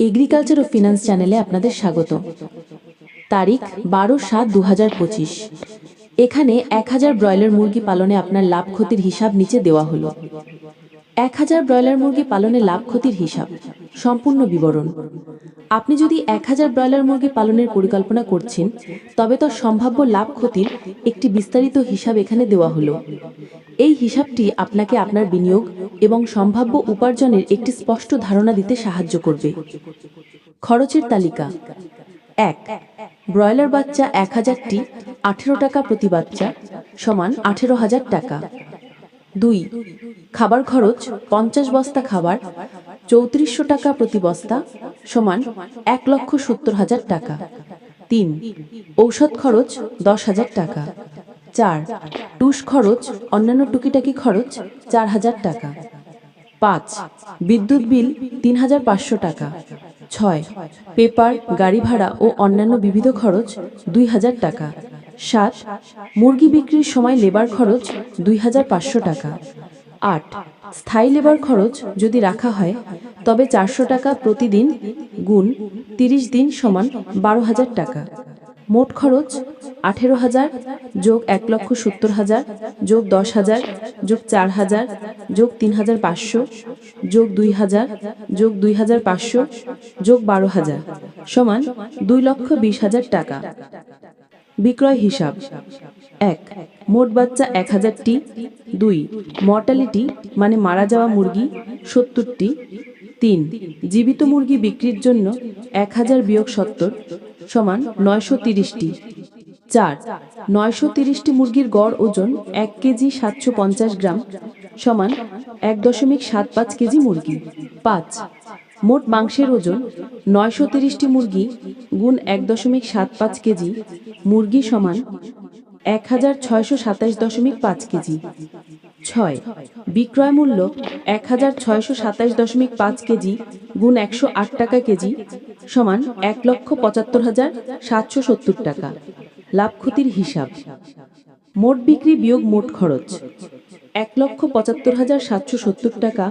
Agriculture ও finance চ্যানেলে আপনাদের স্বাগত। তারিখ বারো সাত দু পঁচিশ। এখানে এক হাজার ব্রয়লার মুরগি পালনে আপনার লাভ ক্ষতির হিসাব নিচে দেওয়া হলো। এক হাজার ব্রয়লার মুরগি পালনে লাভ ক্ষতির হিসাব। সম্পূর্ণ বিবরণ। আপনি যদি এক হাজার ব্রয়লার মুরগি পালনের পরিকল্পনা করছেন, তবে তো সম্ভাব্য লাভ ক্ষতির একটি বিস্তারিত হিসাব এখানে দেওয়া হলো। এই হিসাবটি আপনাকে আপনার বিনিয়োগ এবং সম্ভাব্য উপার্জনের একটি স্পষ্ট ধারণা দিতে সাহায্য করবে। খরচের তালিকা। এক, ব্রয়লার বাচ্চা এক হাজারটি আঠেরো টাকা প্রতি বাচ্চা সমান আঠেরো হাজার টাকা। দুই, খাবার খরচ পঞ্চাশ বস্তা খাবার চৌত্রিশশো টাকা প্রতি বস্তা সমান এক লক্ষ সত্তর হাজার টাকা। তিন, ঔষধ খরচ দশ হাজার টাকা। চার, টুস খরচ, অন্যান্য টুকিটাকি খরচ চার হাজার টাকা। পাঁচ, বিদ্যুৎ বিল তিন হাজার পাঁচশো টাকা। ছয়, পেপার, গাড়ি ভাড়া ও অন্যান্য বিবিধ খরচ দুই হাজার টাকা। সাত, মুরগি বিক্রির সময় লেবার খরচ দুই হাজার পাঁচশো টাকা। আট। স্থায়ী লেবার খরচ যদি রাখা হয়, তবে চারশো টাকা প্রতিদিন গুণ তিরিশ দিন সমান বারো হাজার টাকা। মোট খরচ আঠেরো হাজার যোগ এক লক্ষ সত্তর হাজার যোগ দশ হাজার যোগ চার হাজার যোগ তিন হাজার পাঁচশো যোগ দুই হাজার যোগ দুই হাজার পাঁচশো যোগ বারো হাজার সমান দুই লক্ষ বিশ হাজার টাকা। বিক্রয় হিসাব। এক মোট বাচ্চা এক হাজারটি। দুই মর্টালিটি মানে মারা যাওয়া মুরগি সত্তরটি। তিন, জীবিত মুরগি বিক্রির জন্য এক হাজার বিয়োগ সত্তর সমান নয়শো তিরিশটি। চার, নয়শো তিরিশটি মুরগির গড় ওজন এক কেজি সাতশো পঞ্চাশ গ্রাম সমান এক দশমিক সাত পাঁচ কেজি মুরগি। পাঁচ, মোট মাংসের ওজন নয়শো তিরিশটি মুরগি গুণ এক দশমিক সাত পাঁচ কেজি মুরগি সমান এক হাজার ছয়শো সাতাইশ দশমিক পাঁচ কেজি। ছয়, বিক্রয় মূল্য এক হাজার ছয়শো সাতাইশ দশমিক পাঁচ কেজি গুণ একশো আট টাকা কেজি সমান এক লক্ষ পঁচাত্তর হাজার সাতশো সত্তর টাকা। লাভ ক্ষতির হিসাব। মোট বিক্রি বিয়োগ মোট খরচ এক লক্ষ পঁচাত্তর হাজার সাতশো সত্তর টাকা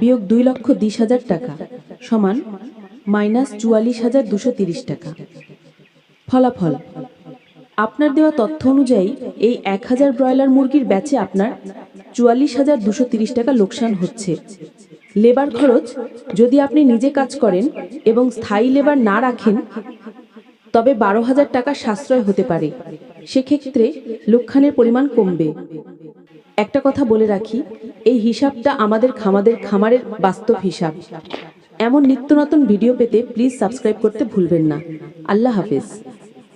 বিয়োগ দুই লক্ষ বিশ হাজার টাকা সমান মাইনাস চুয়াল্লিশ হাজার দুশো তিরিশ টাকা। ফলাফল আপনার দেওয়া তথ্য অনুযায়ী, এই এক হাজার ব্রয়লার মুরগির ব্যাচে আপনার চুয়াল্লিশ হাজার দুশো তিরিশ টাকা লোকসান হচ্ছে। লেবার খরচ, যদি আপনি নিজে কাজ করেন এবং স্থায়ী লেবার না রাখেন, তবে বারো হাজার টাকা সাশ্রয় হতে পারে। সেক্ষেত্রে লোকসানের পরিমাণ কমবে। একটা কথা বলে রাখি, এই হিসাবটা আমাদের খামাদের খামারের বাস্তব হিসাব। এমন নিত্য নতুন ভিডিও পেতে প্লিজ সাবস্ক্রাইব করতে ভুলবেন না। আল্লাহ হাফেজ।